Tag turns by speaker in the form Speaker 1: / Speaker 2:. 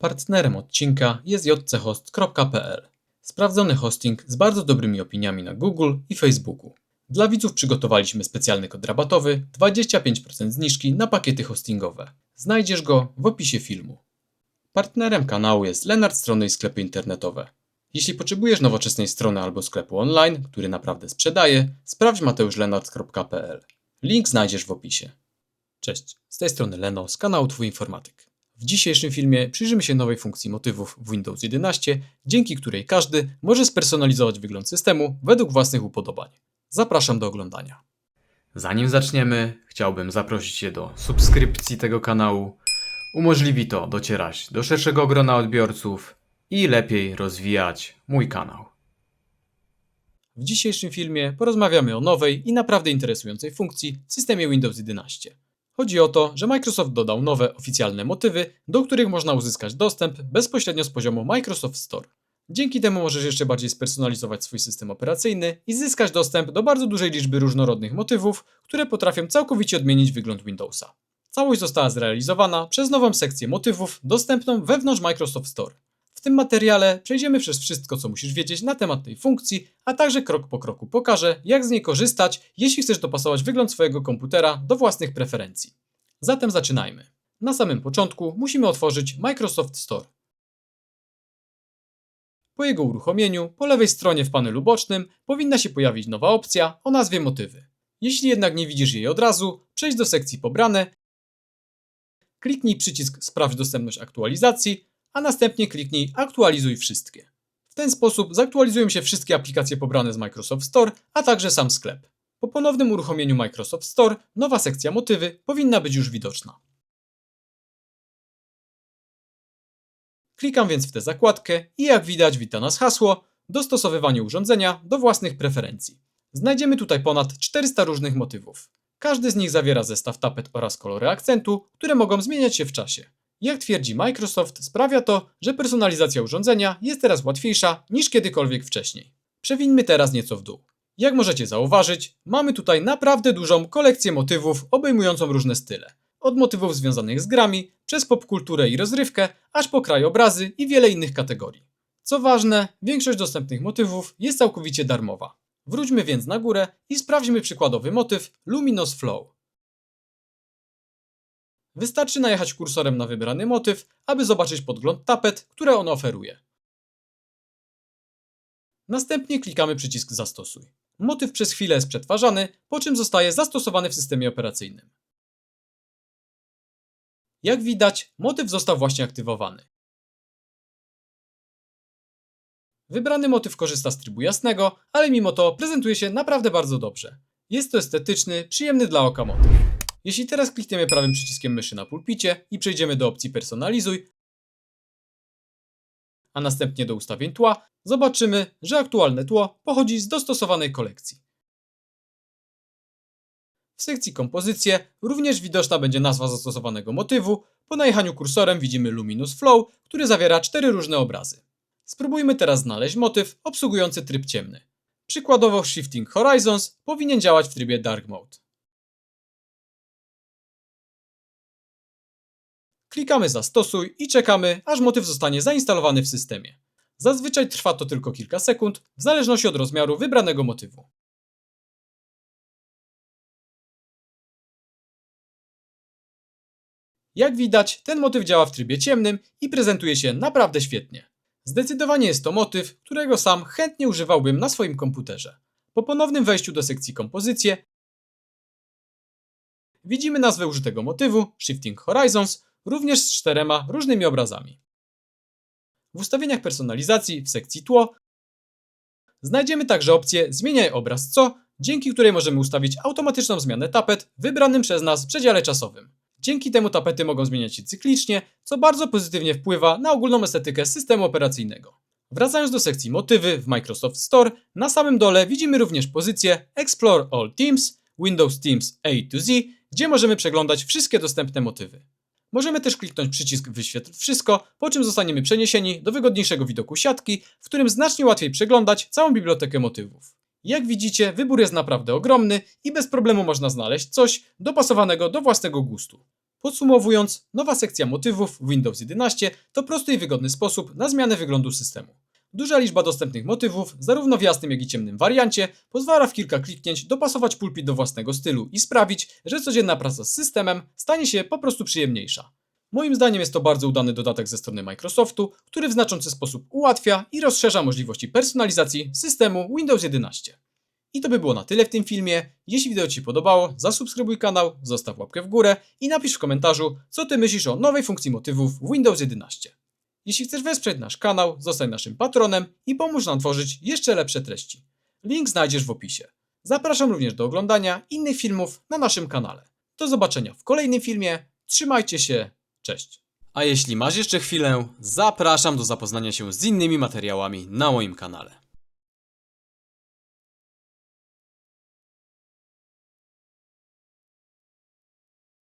Speaker 1: Partnerem odcinka jest jchost.pl. Sprawdzony hosting z bardzo dobrymi opiniami na Google i Facebooku. Dla widzów przygotowaliśmy specjalny kod rabatowy 25% zniżki na pakiety hostingowe. Znajdziesz go w opisie filmu. Partnerem kanału jest Lenart Strony i sklepy internetowe. Jeśli potrzebujesz nowoczesnej strony albo sklepu online, który naprawdę sprzedaje, sprawdź mateuszlenart.pl. Link znajdziesz w opisie. Cześć, z tej strony Leno z kanału Twój Informatyk. W dzisiejszym filmie przyjrzymy się nowej funkcji motywów w Windows 11, dzięki której każdy może spersonalizować wygląd systemu według własnych upodobań. Zapraszam do oglądania. Zanim zaczniemy, chciałbym zaprosić Cię do subskrypcji tego kanału. Umożliwi to docierać do szerszego grona odbiorców i lepiej rozwijać mój kanał. W dzisiejszym filmie porozmawiamy o nowej i naprawdę interesującej funkcji w systemie Windows 11. Chodzi o to, że Microsoft dodał nowe oficjalne motywy, do których można uzyskać dostęp bezpośrednio z poziomu Microsoft Store. Dzięki temu możesz jeszcze bardziej spersonalizować swój system operacyjny i zyskać dostęp do bardzo dużej liczby różnorodnych motywów, które potrafią całkowicie odmienić wygląd Windowsa. Całość została zrealizowana przez nową sekcję motywów dostępną wewnątrz Microsoft Store. W tym materiale przejdziemy przez wszystko, co musisz wiedzieć na temat tej funkcji, a także krok po kroku pokażę, jak z niej korzystać, jeśli chcesz dopasować wygląd swojego komputera do własnych preferencji. Zatem zaczynajmy. Na samym początku musimy otworzyć Microsoft Store. Po jego uruchomieniu, po lewej stronie w panelu bocznym powinna się pojawić nowa opcja o nazwie Motywy. Jeśli jednak nie widzisz jej od razu, przejdź do sekcji Pobrane, kliknij przycisk Sprawdź dostępność aktualizacji, a następnie kliknij Aktualizuj wszystkie. W ten sposób zaktualizują się wszystkie aplikacje pobrane z Microsoft Store, a także sam sklep. Po ponownym uruchomieniu Microsoft Store, nowa sekcja Motywy powinna być już widoczna. Klikam więc w tę zakładkę i jak widać wita nas hasło Dostosowywanie urządzenia do własnych preferencji. Znajdziemy tutaj ponad 400 różnych motywów. Każdy z nich zawiera zestaw tapet oraz kolory akcentu, które mogą zmieniać się w czasie. Jak twierdzi Microsoft, sprawia to, że personalizacja urządzenia jest teraz łatwiejsza niż kiedykolwiek wcześniej. Przewińmy teraz nieco w dół. Jak możecie zauważyć, mamy tutaj naprawdę dużą kolekcję motywów obejmującą różne style. Od motywów związanych z grami, przez popkulturę i rozrywkę, aż po krajobrazy i wiele innych kategorii. Co ważne, większość dostępnych motywów jest całkowicie darmowa. Wróćmy więc na górę i sprawdźmy przykładowy motyw Luminous Flow. Wystarczy najechać kursorem na wybrany motyw, aby zobaczyć podgląd tapet, które on oferuje. Następnie klikamy przycisk Zastosuj. Motyw przez chwilę jest przetwarzany, po czym zostaje zastosowany w systemie operacyjnym. Jak widać, motyw został właśnie aktywowany. Wybrany motyw korzysta z trybu jasnego, ale mimo to prezentuje się naprawdę bardzo dobrze. Jest to estetyczny, przyjemny dla oka motyw. Jeśli teraz klikniemy prawym przyciskiem myszy na pulpicie i przejdziemy do opcji Personalizuj, a następnie do ustawień tła, zobaczymy, że aktualne tło pochodzi z dostosowanej kolekcji. W sekcji Kompozycje również widoczna będzie nazwa zastosowanego motywu. Po najechaniu kursorem widzimy Luminous Flow, który zawiera cztery różne obrazy. Spróbujmy teraz znaleźć motyw obsługujący tryb ciemny. Przykładowo Shifting Horizons powinien działać w trybie Dark Mode. Klikamy Zastosuj i czekamy, aż motyw zostanie zainstalowany w systemie. Zazwyczaj trwa to tylko kilka sekund, w zależności od rozmiaru wybranego motywu. Jak widać, ten motyw działa w trybie ciemnym i prezentuje się naprawdę świetnie. Zdecydowanie jest to motyw, którego sam chętnie używałbym na swoim komputerze. Po ponownym wejściu do sekcji Kompozycje widzimy nazwę użytego motywu Shifting Horizons, również z czterema różnymi obrazami. W ustawieniach personalizacji w sekcji Tło znajdziemy także opcję Zmieniaj obraz co, dzięki której możemy ustawić automatyczną zmianę tapet w wybranym przez nas przedziale czasowym. Dzięki temu tapety mogą zmieniać się cyklicznie, co bardzo pozytywnie wpływa na ogólną estetykę systemu operacyjnego. Wracając do sekcji motywy w Microsoft Store, na samym dole widzimy również pozycję Explore All Teams, Windows Teams A to Z, gdzie możemy przeglądać wszystkie dostępne motywy. Możemy też kliknąć przycisk Wyświetl wszystko, po czym zostaniemy przeniesieni do wygodniejszego widoku siatki, w którym znacznie łatwiej przeglądać całą bibliotekę motywów. Jak widzicie, wybór jest naprawdę ogromny i bez problemu można znaleźć coś dopasowanego do własnego gustu. Podsumowując, nowa sekcja motywów w Windows 11 to prosty i wygodny sposób na zmianę wyglądu systemu. Duża liczba dostępnych motywów, zarówno w jasnym, jak i ciemnym wariancie, pozwala w kilka kliknięć dopasować pulpit do własnego stylu i sprawić, że codzienna praca z systemem stanie się po prostu przyjemniejsza. Moim zdaniem jest to bardzo udany dodatek ze strony Microsoftu, który w znaczący sposób ułatwia i rozszerza możliwości personalizacji systemu Windows 11. I to by było na tyle w tym filmie. Jeśli wideo Ci się podobało, zasubskrybuj kanał, zostaw łapkę w górę i napisz w komentarzu, co Ty myślisz o nowej funkcji motywów w Windows 11. Jeśli chcesz wesprzeć nasz kanał, zostań naszym patronem i pomóż nam tworzyć jeszcze lepsze treści. Link znajdziesz w opisie. Zapraszam również do oglądania innych filmów na naszym kanale. Do zobaczenia w kolejnym filmie. Trzymajcie się. Cześć. A jeśli masz jeszcze chwilę, zapraszam do zapoznania się z innymi materiałami na moim kanale.